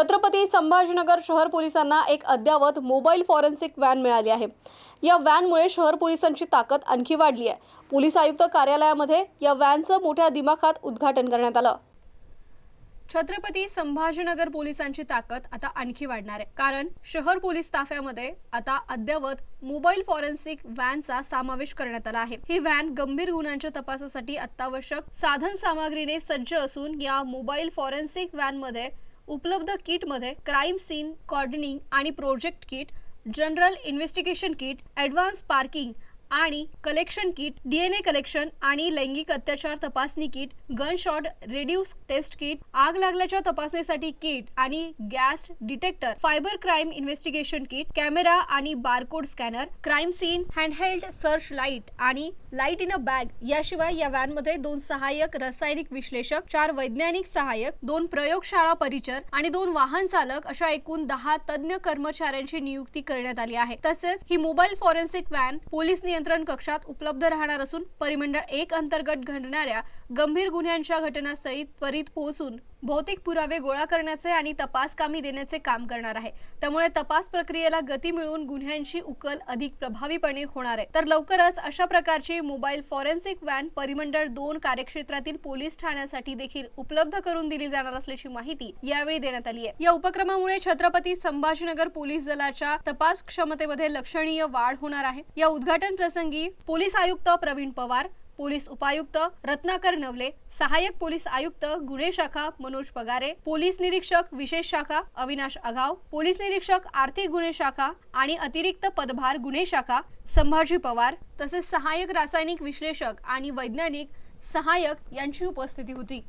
छत्रपती संभाजीनगर शहर पोलिसांना एक अद्ययावत मोबाईल फॉरेन्सिक व्हॅन मिळाली आहे. या व्हॅनमुळे शहर पोलिसांची ताकद आणखी वाढली आहे. पोलीस आयुक्त कार्यालयामध्ये या व्हॅनचं मोठ्या दिमाखात उद्घाटन करण्यात आलं. छत्रपती संभाजीनगर पोलिसांची ताकद आता आणखी वाढणार आहे. कारण शहर पोलीस ताफ्यामध्ये आता अद्ययावत मोबाईल फॉरेन्सिक व्हॅनचा समावेश करण्यात आला आहे. ही व्हॅन गंभीर गुन्ह्यांच्या तपासासाठी अत्यावश्यक साधन सामग्रीने सज्ज असून या मोबाईल फॉरेन्सिक व्हॅनमध्ये उपलब्ध किटमध्ये क्राईम सीन कॉर्डनिंग आणि project kit general investigation kit advance parking आणि कलेक्शन किट डीएनए कलेक्शन आणि लैंगिक अत्याचार तपासणी kit gun shot reduce test kit आग लागल्याच्या तपासणीसाठी किट आणि gas detector fibre crime investigation kit camera आणि barcode scanner crime scene handheld search light आणि लाइट इन अ बॅग याशिवाय या व्हॅनमध्ये दोन सहाय्यक रासायनिक विश्लेषक चार वैज्ञानिक सहाय्यक दोन प्रयोगशाळा परिचर आणि दोन वाहन चालक अशा एकूण दहा तज्ज्ञ कर्मचाऱ्यांची नियुक्ती करण्यात आली आहे. तसेच ही मोबाईल फॉरेन्सिक व्हॅन पोलीस नियंत्रण नियंत्रण कक्षात उपलब्ध राहणार असून परिमंडळ एक अंतर्गत घडणाऱ्या गंभीर गुन्ह्यांच्या घटनास्थळी त्वरित पोहोचून भौतिक पुरावे गोळा करण्याचे आणि तपास कामी देण्याचे काम करणार आहे. त्यामुळे तपास प्रक्रियेला गती मिळून गुन्ह्यांची उकल अधिक प्रभावीपणे होणार आहे. तर लवकरच अशा प्रकारची मोबाईल फॉरेन्सिक व्हॅन परिमंडळ दोन कार्यक्षेत्रातील पोलीस ठाण्यासाठी देखील उपलब्ध करून दिली जाणार असल्याची माहिती यावेळी देण्यात आली आहे. या उपक्रमामुळे छत्रपती संभाजीनगर पोलीस दलाच्या तपास क्षमतेमध्ये लक्षणीय वाढ होणार आहे. या उद्घाटन प्रसंगी पोलीस आयुक्त प्रवीण पवार पोलीस उपायुक्त रत्नाकर नवले सहाय्यक पोलीस आयुक्त गुन्हे शाखा मनोज पगारे पोलीस निरीक्षक विशेष शाखा अविनाश आघाव पोलीस निरीक्षक आर्थिक गुन्हे शाखा आणि अतिरिक्त पदभार गुन्हे शाखा संभाजी पवार तसेच सहाय्यक रासायनिक विश्लेषक आणि वैज्ञानिक सहाय्यक यांची उपस्थिती होती.